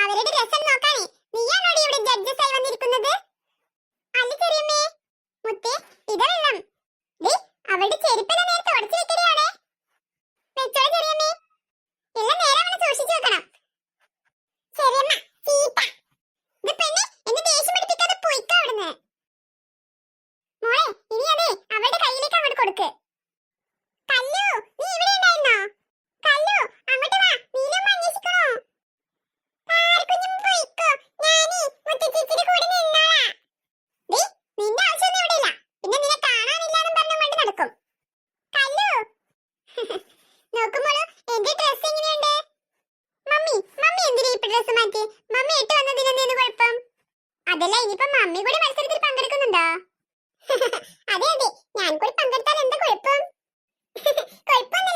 അവരുടെ രസം നോക്കാനേ. നീയാണോടി ഇവിടെ ജഡ്ജസ് ആയി വന്നിരിക്കുന്നത്? അല്ലേ ചെറിയമ്മേ. മുത്തേ ഇത് ദേ അവളുടെ ചെരുപ്പല നേരത്തെ ചെറിയമ്മേ. വെക്കണം. ചെറിയമ്മ ഇത് മോളെ അവളുടെ അങ്ങോട്ട് കൊടുക്ക്. അതല്ല ഇനിയിപ്പോ മമ്മി കൂടി മത്സരത്തിൽ പങ്കെടുക്കുന്നുണ്ടോ? അതെ അതെ. ഞാൻ കൂടി പങ്കെടുത്താൽ എന്താ കുഴപ്പം? കുഴപ്പമൊന്നുമില്ല.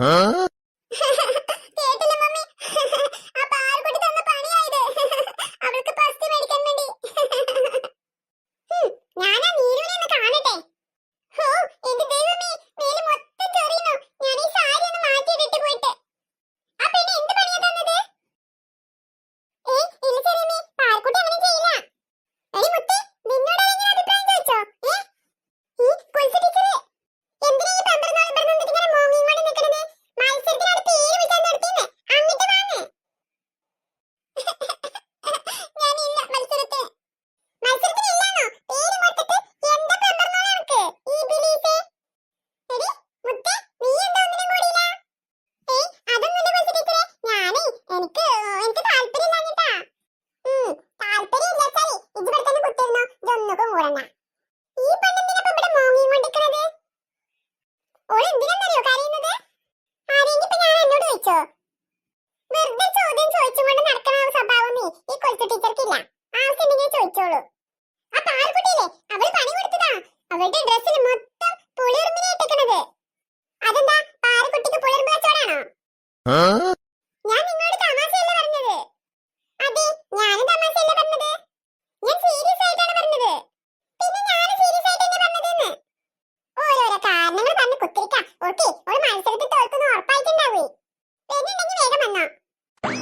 Huh? ഓൾ എന്തിനെന്നറിയോ കരയുന്നത്? ആരെങ്കിലും ഇപ്പൊ ഞാൻ എന്നോട് ചോദിച്ചോ? വെറുതെ ചോദ്യം ചോദിച്ചും കൊണ്ട് നടക്കണ സ്വഭാവം നീ ഈ കൊച്ചു ടീച്ചർക്കില്ല. ആൾക്കുണ്ടെങ്കിൽ ചോദിച്ചോളൂ. ആ പാൽക്കുട്ടിയില്ലേ അവൾ പണി കൊടുത്തതാ. അവളുടെ ഡ്രസ്സിൽ മൊത്തം പുളിയുറുമ്പിനെ ഇട്ടേക്കണത്. അതെന്താ പാറക്കുട്ടിക്ക് പുളിയുറുമ്പ് കച്ചവടാണോ?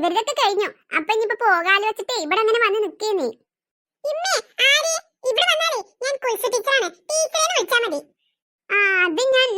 ഇവരുടെ കഴിഞ്ഞു? അപ്പൊ ഇനി പോകാലോ വെച്ചിട്ട് ഇവിടെ അങ്ങനെ വന്ന് നിക്കേന്നേ. ഇമ്മേ ആരെ? ഇവിടെ വന്നാലേ ഞാൻ കുൽസ ടീച്ചറാണ് ടീച്ചറെ വിളിച്ചാ മതി. ആ അത് ഞാൻ